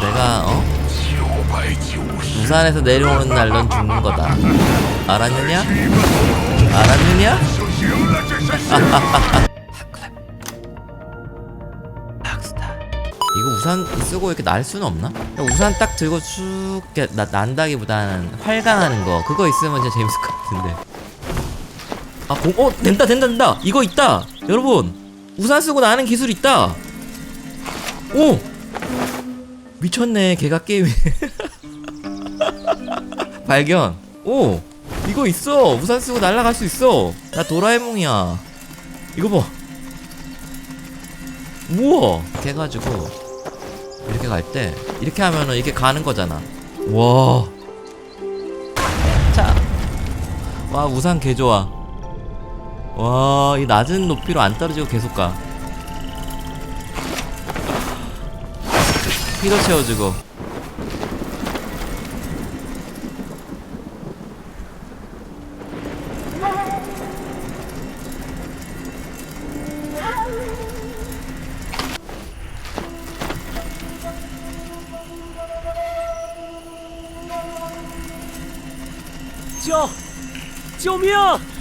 내가 어? 부산에서 내려오는 날 넌 죽는 거다. 알았느냐? 알았느냐? 이거 우산 쓰고 이렇게 날 수는 없나? 우산 딱 들고 쭉 이렇게 나, 난다기보다는 활강하는 거 그거 있으면 진짜 재밌을 것 같은데. 아, 공, 어, 된다, 된다, 된다. 이거 있다. 여러분, 우산 쓰고 나는 기술 있다. 오, 미쳤네. 개가 게임. 발견. 오, 이거 있어. 우산 쓰고 날아갈 수 있어. 나 도라에몽이야. 이거 봐. 우와. 해가지고 이렇게 갈 때 이렇게 하면은 이렇게 가는 거잖아. 와. 자. 와 우산 개 좋아. 와, 이 낮은 높이로 안 떨어지고 계속 가. 피도 채워주고. 저, 救命！